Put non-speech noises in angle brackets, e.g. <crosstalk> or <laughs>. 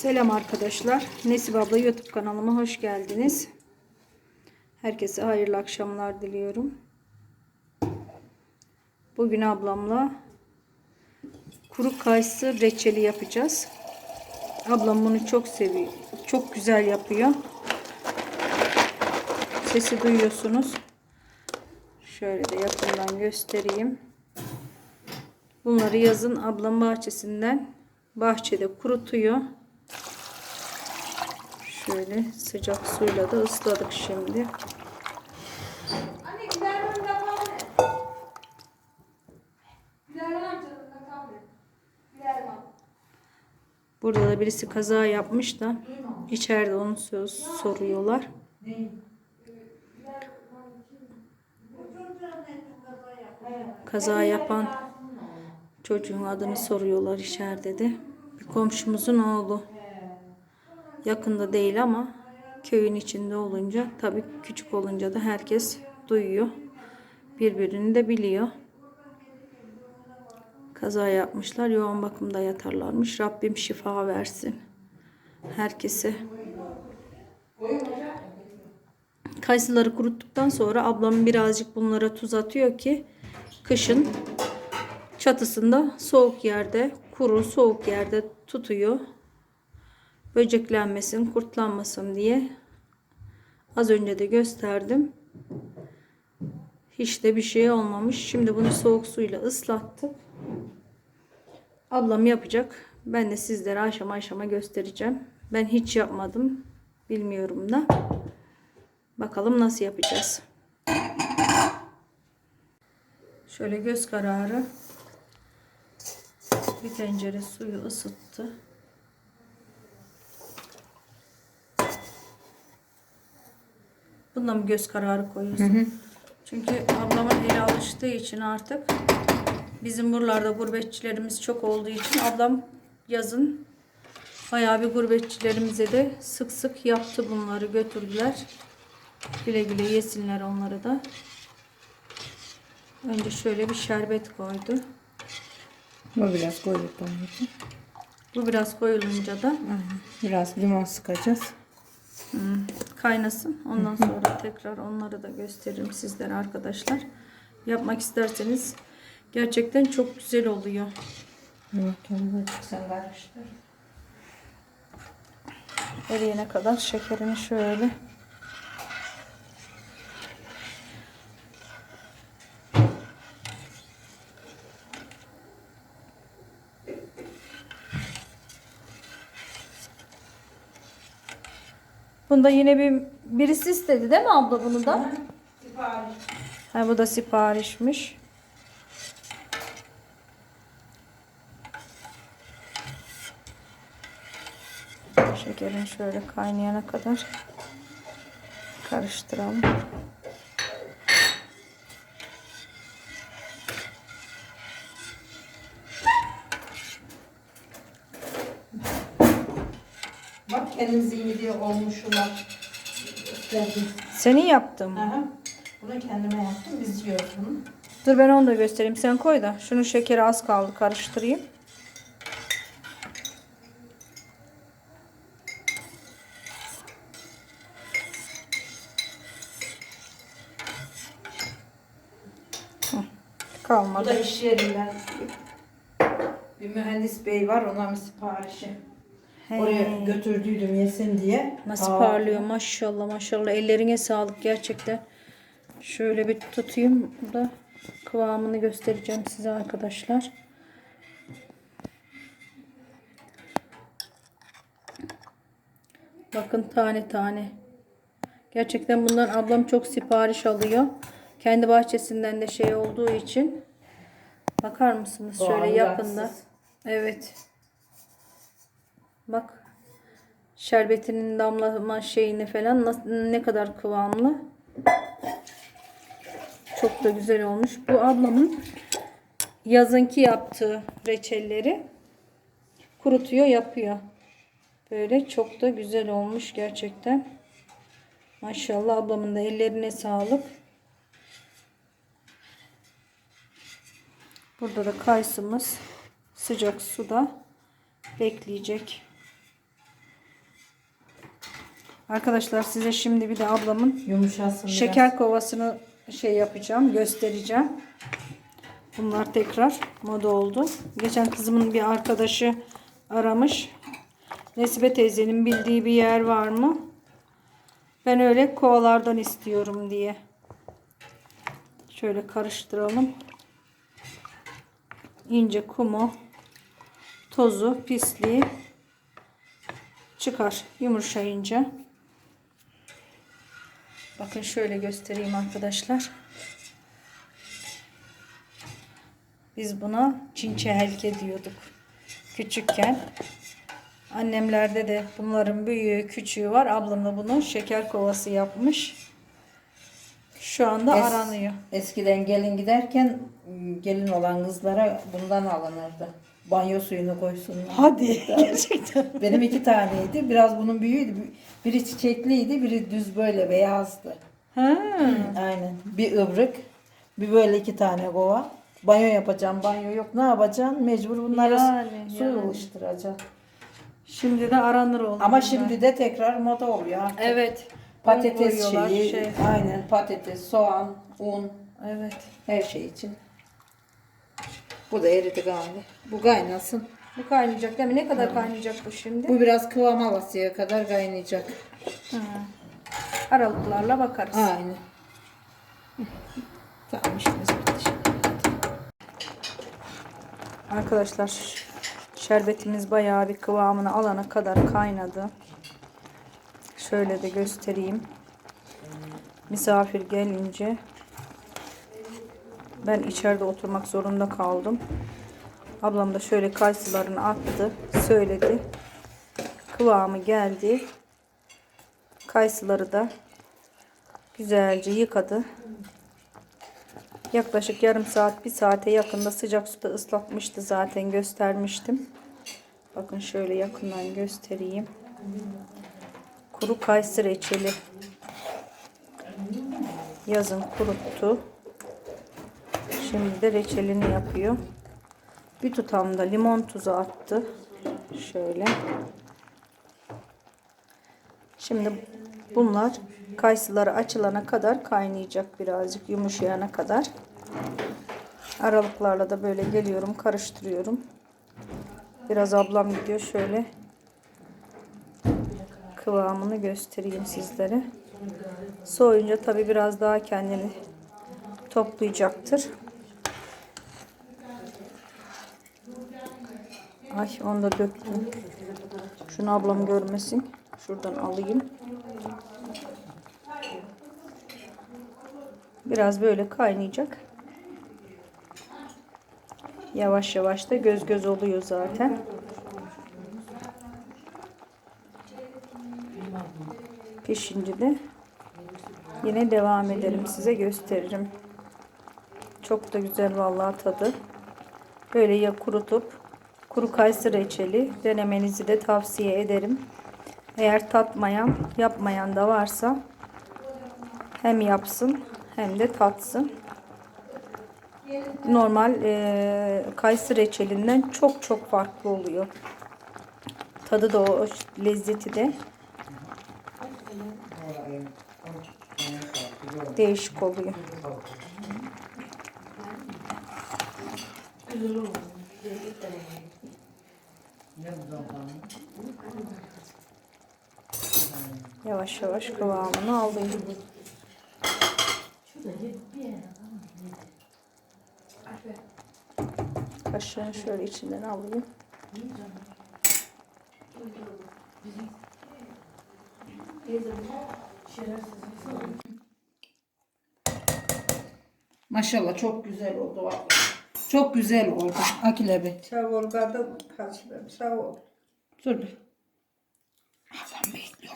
Selam arkadaşlar. Nesip abla YouTube kanalıma hoş geldiniz. Herkese hayırlı akşamlar diliyorum. Bugün ablamla kuru kayısı reçeli yapacağız. Ablam bunu çok seviyor. Çok güzel yapıyor. Sesi duyuyorsunuz. Şöyle de yakından göstereyim. Bunları yazın ablam bahçesinden bahçede kurutuyor. Şöyle sıcak suyla da ısladık şimdi. Burada da birisi kaza yapmış da içeride onu söz soruyorlar. Kaza yapan çocuğun adını soruyorlar içeride de. Bir komşumuzun oğlu. Yakında değil ama köyün içinde olunca tabii küçük olunca da herkes duyuyor. Birbirini de biliyor. Kaza yapmışlar. Yoğun bakımda yatarlarmış. Rabbim şifa versin. Herkese. Kayısıları kuruttuktan sonra ablam birazcık bunlara tuz atıyor ki kışın çatısında soğuk yerde, kuru soğuk yerde tutuyor. Böceklenmesin, kurtlanmasın diye. Az önce de gösterdim. Hiç de bir şey olmamış. Şimdi bunu soğuk suyla ıslattık. Ablam yapacak. Ben de sizlere aşama aşama göstereceğim. Ben hiç yapmadım. Bilmiyorum da. Bakalım nasıl yapacağız. Şöyle göz kararı bir tencere suyu ısıttı. Bundan mı göz kararı koyuyorsun? Çünkü ablamın eli alıştığı için artık bizim buralarda gurbetçilerimiz çok olduğu için ablam yazın bayağı bir gurbetçilerimize de sık sık yaptı bunları götürdüler. Güle güle yesinler onları da. Önce şöyle bir şerbet koydu. Bu biraz onu. Bu biraz koyulunca da Biraz limon sıkacağız. Kaynasın. Ondan sonra tekrar onları da gösteririm sizlere arkadaşlar. Yapmak isterseniz gerçekten çok güzel oluyor. Evet, kendine sen karıştır. Eriyene kadar şekerini şöyle Bunda yine bir birisi istedi değil mi abla bunu da? Sipariş. Ha bu da siparişmiş. Şekerin şöyle kaynayana kadar karıştıralım. Bak kendimiz diye olmuşlar. Gösterdim. Seni yaptım. Aha. Bunu kendime yaptım. Biz yiyoruz bunu. Dur ben onu da göstereyim. Sen koy da. Şunun şekeri az kaldı. Karıştırayım. Hı, Bu Kalmadı. da iş yerinden bir mühendis bey var. Ona bir siparişi. He. Oraya götürdüydüm yesin diye. Nasıl Aa, parlıyor maşallah maşallah. Ellerine sağlık gerçekten. Şöyle bir tutayım da kıvamını göstereceğim size arkadaşlar. Bakın tane tane. Gerçekten bundan ablam çok sipariş alıyor. Kendi bahçesinden de şey olduğu için. Bakar mısınız Doğal, şöyle yakında. Evet. Bak. Şerbetinin damlama şeyini falan ne kadar kıvamlı. Çok da güzel olmuş. Bu ablamın yazınki yaptığı reçelleri kurutuyor, yapıyor. Böyle çok da güzel olmuş gerçekten. Maşallah ablamın da ellerine sağlık. Burada da kayısımız sıcak suda bekleyecek. Arkadaşlar size şimdi bir de ablamın Yumuşasın biraz. şeker kovasını şey yapacağım, göstereceğim. Bunlar tekrar moda oldu. Geçen kızımın bir arkadaşı aramış. Nesibe teyzenin bildiği bir yer var mı? Ben öyle kovalardan istiyorum diye. Şöyle karıştıralım. İnce kumu, tozu, pisliği çıkar yumuşayınca. Bakın şöyle göstereyim arkadaşlar. Biz buna çinçe helke diyorduk. Küçükken. Annemlerde de bunların büyüğü küçüğü var. Ablam da bunu şeker kovası yapmış. Şu anda Es- aranıyor. Eskiden gelin giderken ıı, gelin olan kızlara bundan alınırdı. Banyo suyunu koysunlar. Hadi <laughs> gerçekten. Benim iki taneydi. Biraz bunun büyüğüydü. Biri çiçekliydi, biri düz böyle beyazdı. Ha. Aynen. Bir ıbrık, bir böyle iki tane kova. Banyo yapacağım, banyo yok. Ne yapacaksın? Mecbur bunları Yani, su yani. ılıştıracaksın. Şimdi de aranır oldu. Ama şimdi de tekrar moda oluyor artık. evet. Patates şeyi, şey. aynen patates, soğan, un, Evet. her şey için. Bu da eridi galiba. Bu kaynasın. Bu kaynayacak değil mi? Ne kadar kaynayacak bu şimdi? Bu biraz kıvam alasıya kadar kaynayacak. Ha. Aralıklarla bakarız. Aynen. Tamam işimiz bitti şimdi. Arkadaşlar şerbetimiz bayağı bir kıvamını alana kadar kaynadı. Şöyle de göstereyim. Misafir gelince ben içeride oturmak zorunda kaldım. Ablam da şöyle kayısılarını attı, söyledi. Kıvamı geldi. Kayısıları da güzelce yıkadı. Yaklaşık yarım saat, bir saate yakında sıcak suda ıslatmıştı zaten göstermiştim. Bakın şöyle yakından göstereyim. Kuru kayısı reçeli. Yazın kuruttu. Şimdi de reçelini yapıyor. Bir tutam da limon tuzu attı. Şöyle. Şimdi bunlar kayısıları açılana kadar kaynayacak birazcık yumuşayana kadar. Aralıklarla da böyle geliyorum karıştırıyorum. Biraz ablam gidiyor şöyle kıvamını göstereyim sizlere. Soğuyunca tabi biraz daha kendini toplayacaktır. Ay onu da döktüm. Şunu ablam görmesin. Şuradan alayım. Biraz böyle kaynayacak. Yavaş yavaş da göz göz oluyor zaten. Pişince de yine devam ederim size gösteririm. Çok da güzel vallahi tadı. Böyle ya kurutup kuru kayısı reçeli denemenizi de tavsiye ederim. Eğer tatmayan, yapmayan da varsa hem yapsın hem de tatsın. Normal e, kayısı reçelinden çok çok farklı oluyor. Tadı da o lezzeti de değişik oluyor. Yavaş yavaş kıvamını alıyor. Kaşığını şöyle içinden alayım. Maşallah çok güzel oldu. vallahi. Çok güzel oldu. Akile Bey. Sağ ol kadın kaçırım sağ ol. Dur bir. Ablam bekliyor.